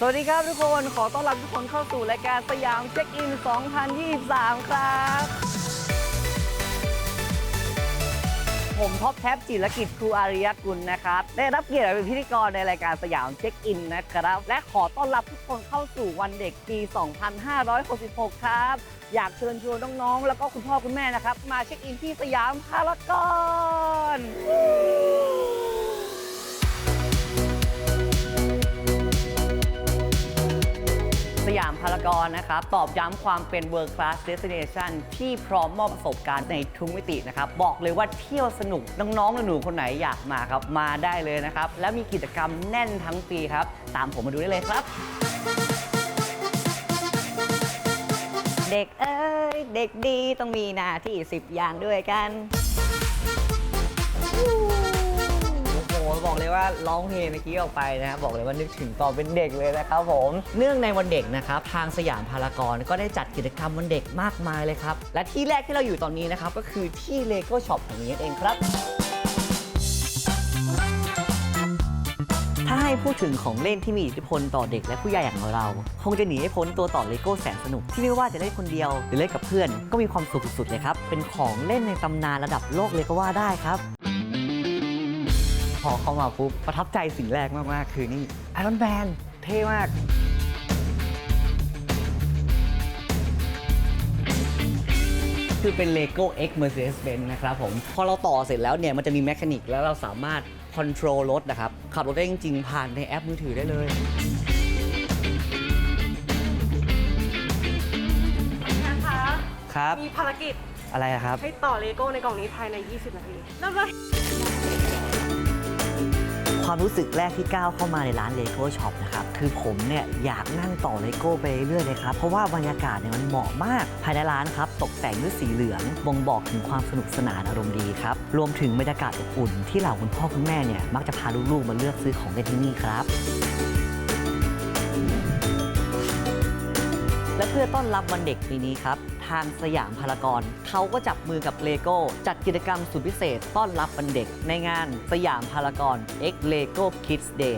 สวัสดีครับทุกคนขอต้อนรับทุกคนเข้าสู่รายการสยามเช็คอิน 2023 ครับ ผมท็อปแท็บจิรกิจครูอาริยกุลนะครับ ได้รับเกียรติเป็นพิธีกรในรายการสยามเช็คอินนะครับ และขอต้อนรับทุกคนเข้าสู่วันเด็กปี 2566 ครับ อยากเชิญชวนน้องๆ แล้วก็คุณพ่อคุณแม่นะครับ มาเช็คอินที่สยามพารากอน ยามพารากอนนะครับ ตอบย้ำความเป็น World Class Destination ที่พร้อมมอบประสบการณ์ในทุกมิตินะครับ บอกเลยว่าเที่ยวสนุก น้องๆหนูๆคนไหนอยากมาครับ มาได้เลยนะครับ แล้วมีกิจกรรมแน่นทั้งปีครับ ตามผมมาดูได้เลยครับ เด็กเอ้ย เด็กดีต้องมีหน้าที่ 10 อย่างด้วยกัน เลยว่าร้องเพลงเมื่อกี้ออกไปนะครับบอกเลยว่านึกถึงตอนเป็นเด็กเลยนะครับผมเนื่องในวันเด็กนะครับทางสยามพารากอนก็ได้จัดกิจกรรมวันเด็กมากมายเลยครับและที่แรกที่เราอยู่ตอนนี้นะครับก็คือที่เลโก้ช็อปแห่งนี้เองครับถ้าให้พูดถึงของเล่นที่มีอิทธิพลต่อเด็กและผู้ใหญ่อย่างเรา คงจะหนีไม่พ้นตัวต่อเลโก้แสนสนุก ที่ไม่ว่าจะเล่นคนเดียว หรือเล่นกับเพื่อน ก็มีความสุขสุดๆเลยครับ เป็นของเล่นในตำนานระดับโลกเลยก็ว่าได้ครับ อเข้ามาปุ๊บประทับใจสิ่งแรกมาก ๆ คือนี่ไอรอนแมนเท่มาก คือเป็น Lego X Mercedes-Benz นะครับผม พอเราต่อเสร็จแล้วเนี่ย มันจะมีแมคานิกแล้วเราสามารถคอนโทรลรถนะครับ ขับรถได้จริง ๆ ผ่านในแอปมือถือได้เลยนะคะครับ มีภารกิจอะไรอะครับ ให้ต่อเลโก้ในกล่องนี้ภายใน 20 นาทีเริ่มเลย ความรู้สึกแรกที่ก้าวเข้ามาในร้าน Lego Shop นะครับคือผมเนี่ยอยากนั่งต่อเลโก้ไปเรื่อยเลยครับ เพราะว่าบรรยากาศเนี่ยมันเหมาะมาก ภายในร้านครับ ตกแต่งด้วยสีเหลืองบ่งบอกถึงความสนุกสนานอารมณ์ดีครับ รวมถึงบรรยากาศอบอุ่นที่เหล่าคุณพ่อคุณแม่เนี่ยมักจะพาลูกๆมาเลือกซื้อของเล่นที่นี่ครับและเพื่อต้อนรับวันเด็กปีนี้ครับ ทางสยามพารากอนเขาก็จับมือกับเลโก้จัดกิจกรรมสุดพิเศษ ต้อนรับวันเด็กในงานสยามพารากอน X Lego Kids Day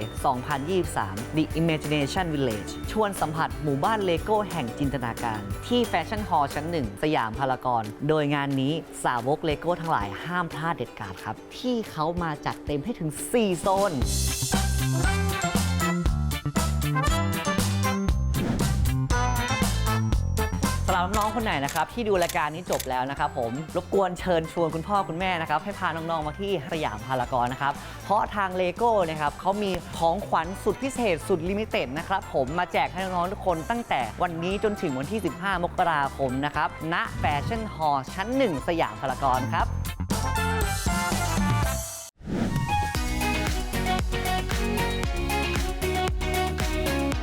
2023 The Imagination Village ชวนสัมผัสหมู่บ้านเลโก้แห่งจินตนาการ ที่แฟชั่นฮอลล์ชั้นหนึ่งสยามพารากอน โดยงานนี้สาวกเลโก้ทั้งหลายห้ามพลาดเด็ดขาดครับ ที่เขามาจัดเต็มให้ถึง 4 โซน สำหรับน้องๆคนไหนนะครับที่ดูรายการนี้จบแล้วนะครับผมรบกวนเชิญชวนคุณพ่อคุณแม่นะครับให้พาน้องๆมาที่สยามพารากอนนะครับเพราะทางเลโก้นะครับเขามีของขวัญสุดพิเศษสุดลิมิเต็ดนะครับผมมาแจกให้น้องๆทุกคนตั้งแต่วันนี้จนถึงวันที่ 15 มกราคมนะครับณแฟชั่นฮอลล์ชั้น 1 สยามพารากอนครับ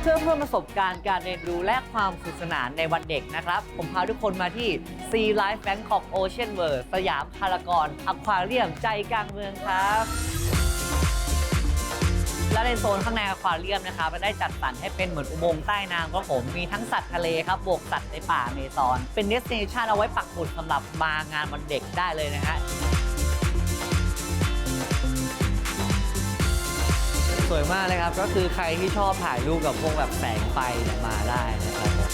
พื่อเพิ่มประสบการณ์การเรียนรู้และความสนุกสนานในวันเด็กนะครับ ผมพาทุกคนมาที่ Sea Life Bangkok Ocean World สยามพารากอนอควาเรียมใจกลางเมืองครับและในโซนข้างในอควาเรียมนะครับได้จัดสรรให้เป็นเหมือนอุโมงค์ใต้น้ำครับผมมีทั้งสัตว์ทะเลครับบวกสัตว์ในป่าเมซอน เป็นเดสเนชันเอาไว้ปักหมุดสำหรับมางานวันเด็กได้เลยนะฮะ สวยมากเลยครับ ก็คือใครที่ชอบถ่ายรูปกับพวกแบบแสงไฟเนี่ยมาได้นะครับผม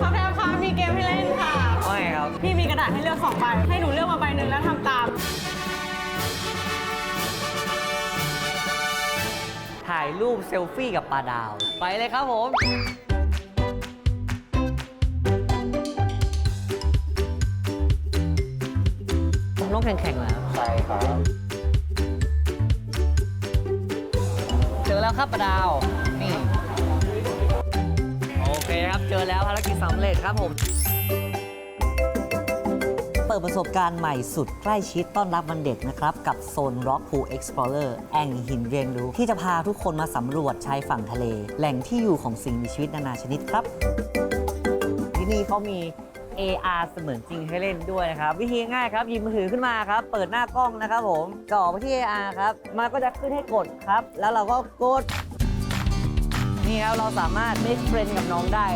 พอแพรพามีเกมให้เล่นค่ะ ว่าไงครับ พี่มีกระดาษให้เลือก2ใบ ให้หนูเลือกมาใบหนึ่งแล้วทำตาม ถ่ายรูปเซลฟี่กับปลาดาว ไปเลยครับผมลงแข่งๆแล้ว ใช่ครับ แล้วครับปลาดาวนี่โอเคครับเจอแล้วภารกิจสำเร็จครับผมเปิดประสบการณ์ใหม่สุดใกล้ชิดต้อนรับวันเด็กนะครับ กับโซน Rock Pool Explorer แอ่งหินเรียนรู้ ที่จะพาทุกคนมาสำรวจชายฝั่งทะเล แหล่งที่อยู่ของสิ่งมีชีวิตนานาชนิดครับ ที่นี่เขามี AR เสมือนจริงให้เล่นด้วยนะครับ วิธีง่ายครับหยิบมือถือขึ้นมาครับ เปิดหน้ากล้องนะครับผมจ่อไปที่ AR ครับมันก็จะขึ้นให้กดครับ แล้วเราก็กด นี่ครับเราสามารถ make friend กับน้องได้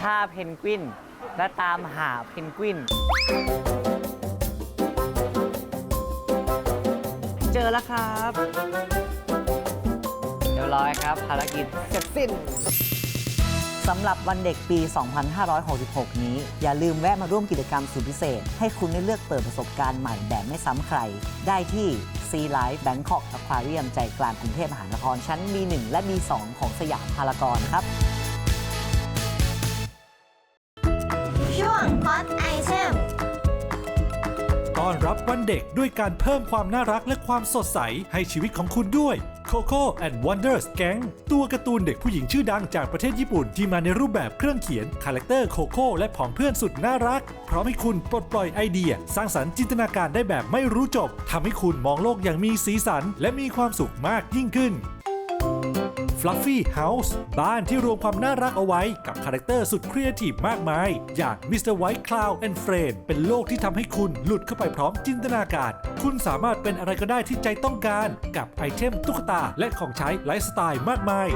ท่าเพนกวิน และตามหาเพนกวิน เจอแล้วครับ เรียบร้อยครับ ภารกิจเสร็จสิ้น สำหรับวันเด็กปี 2566 นี้ อย่าลืมแวะมาร่วมกิจกรรมสุดพิเศษ ให้คุณได้เลือกเปิดประสบการณ์ใหม่แบบไม่ซ้ำใคร ได้ที่ Sea Life Bangkok Aquarium ใจกลางกรุงเทพมหานครชั้น B1 และ B2 ของสยามพารากอนครับ อนรับวันเด็กด้วยการเพิ่มความน่ารักและความสดใสให้ชีวิตของคุณด้วย Coco and Wonders Gang ตัวการ์ตูนเด็กผู้หญิงชื่อดังจากประเทศญี่ปุ่นที่มาในรูปแบบเครื่องเขียน คาแรคเตอร์โคโค่และผองเพื่อนสุดน่ารัก พร้อมให้คุณปลดปล่อยไอเดีย สร้างสรรค์จินตนาการได้แบบไม่รู้จบทำให้คุณมองโลกอย่างมีสีสัน และมีความสุขมากยิ่งขึ้น Fluffy House บ้านที่รวมความน่ารักเอาไว้กับคาแรคเตอร์สุดครีเอทีฟมากมาย อย่าง Mr. White Cloud and Friend เป็นโลกที่ทำให้คุณหลุดเข้าไปพร้อมจินตนาการ คุณสามารถเป็นอะไรก็ได้ที่ใจต้องการ กับไอเทมตุ๊กตาและของใช้ไลฟ์สไตล์มากมาย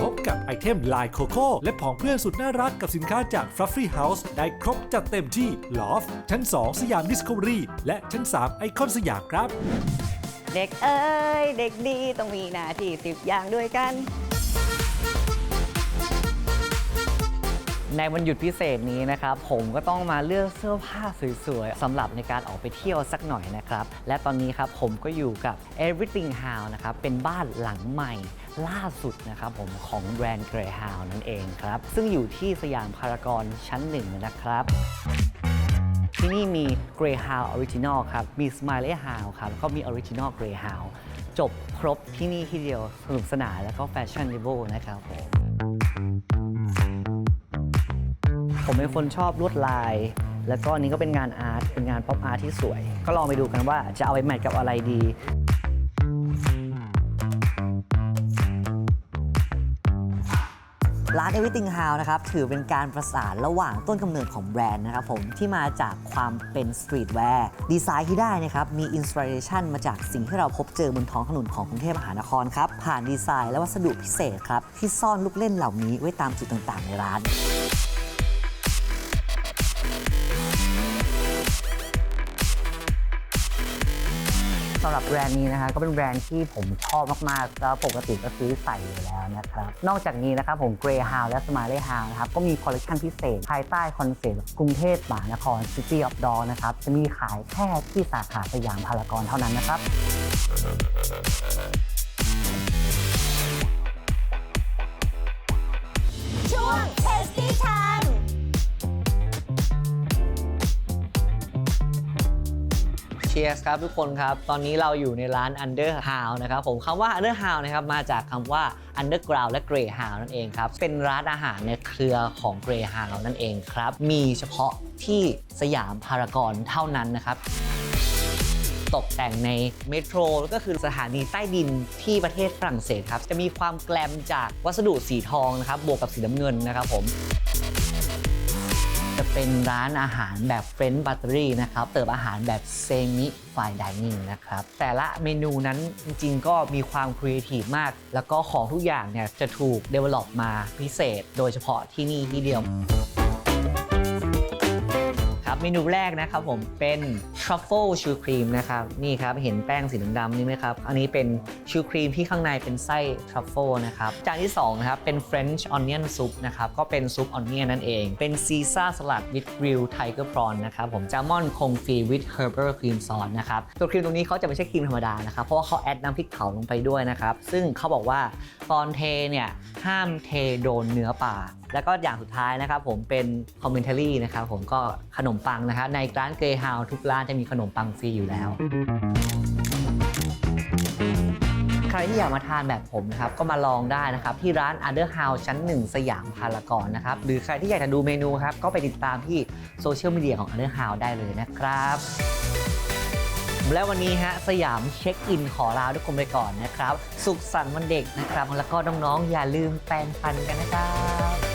พบกับไอเทมลายโคโค่และผองเพื่อนสุดน่ารักกับสินค้าจาก Fluffy House ได้ครบจัดเต็มที่ Loft ชั้น 2 สยาม Discovery และชั้น 3 ไอคอนสยามครับ เด็กเอ้ย เด็กดีต้องมีหน้าที่สิบอย่างด้วยกัน ในวันหยุดพิเศษนี้นะครับ ผมก็ต้องมาเลือกเสื้อผ้าสวยๆสำหรับในการออกไปเที่ยวสักหน่อยนะครับ และตอนนี้ครับผมก็อยู่กับ Everything House นะครับ เป็นบ้านหลังใหม่ล่าสุดนะครับผมของแบรนด์ Greyhound นั่นเองครับ ซึ่งอยู่ที่สยามพารากอนชั้นหนึ่งนะครับ ที่นี่มี Greyhound Original ครับ มี Smiley Hound ครับ แล้วก็มี Original Greyhound จบครบที่นี่ที่เดียวสนุกสนานแล้วก็แฟชั่น n ิ b l e นะครับผม ผมเป็นคนชอบลวดลาย แล้วก็อันนี้ก็เป็นงานอาร์ต เป็นงานป๊อปอาร์ตที่สวย ก็ลองไปดูกันว่าจะเอาไปแมทกับอะไรดี ร้าน Everything House นะครับถือเป็นการประสานระหว่างต้นกำเนิดของแบรนด์นะครับผมที่มาจากความเป็นสตรีทแวร์ดีไซน์ที่ได้นะครับมีอินสปิเรชันมาจากสิ่งที่เราพบเจอบนท้องถนนของกรุงเทพมหานครครับผ่านดีไซน์และวัสดุพิเศษครับที่ซ่อนลูกเล่นเหล่านี้ไว้ตามจุดต่างๆ ในร้าน แบรนด์นี้นะคะก็เป็นแบรนด์ที่ผมชอบมากๆ แล้วปกติก็ซื้อใส่อยู่แล้วนะครับนอกจากนี้นะครับผม Greyhound และ Smiley Hound นะครับก็มีคอลเลคชันพิเศษ ภายใต้คอนเซ็ปต์กรุงเทพมหานคร City of Dog นะครับจะมีขายแค่ที่สาขาสยามพารากอนเท่านั้นนะครับ ชียร์ครับทุกคนครับ ตอนนี้เราอยู่ในร้าน Underhouse นะครับผมคำว่า Underhouse นะครับมาจากคำว่า Underground และ Grey h o u นั่นเองครับ เป็นร้านอาหารในเครือของ Grey h o u นั่นเองครับ มีเฉพาะที่สยามพารากอนเท่านั้นนะครับตกแต่งในเมโทรก็คือสถานีใต้ดินที่ประเทศฝรั่งเศสครับ จะมีความแกลมจากวัสดุสีทองนะครับบวกกับสีน้ำเงินนะครับผม เป็นร้านอาหารแบบเฟรนช์บัตเตอรี่นะครับเติบอาหารแบบเซมิไฟดิเนิ่งนะครับแต่ละเมนูนั้นจริงๆ ก็มีความครีเอทีฟมาก แล้วก็ของทุกอย่างเนี่ยจะถูก develop มาพิเศษ โดยเฉพาะที่นี่ที่เดียว เมนูแรกนะครับผมเป็น truffle ชูครีมนะครับนี่ครับเห็นแป้งสีดำๆนี่ไหมครับ อันนี้เป็นชูครีมที่ข้างในเป็นไส้ truffle นะครับ จานที่2นะครับเป็น French onion soup นะครับก็เป็นซุป onion นั่นเอง เป็น Caesar salad with grilled tiger prawn นะครับผม Salmon confit with herbal cream sauce นะครับตัวครีมตรงนี้เขาจะไม่ใช่ครีมธรรมดานะครับเพราะว่าเขาแอดน้ำพริกเผาลงไปด้วยนะครับซึ่งเขาบอกว่าตอนเทเนี่ยห้ามเทโดนเนื้อปลาแล้วก็อย่างสุดท้ายนะครับผมเป็นคอมเมนต์ r y นะครับผมก็ขนมปังนะครับในร้านเกรฮาวทุกร้านจะมีขนมปังฟรีอยู่แล้ว ใครที่อยากมาทานแบบผมนะครับก็มาลองได้นะครับ ที่ร้าน Under House ชั้น 1 สยามพารากอนนะครับ หรือใครที่อยากจะดูเมนูครับ ก็ไปติดตามที่โซเชียลมีเดียของ Under House ได้เลยนะครับและวันนี้ฮะสยามเช็คอินขอลาทุกคนไปก่อนนะครับ สุขสันต์วันเด็กนะครับ แล้วก็น้องๆอย่าลืมแปรงฟันกันนะครับ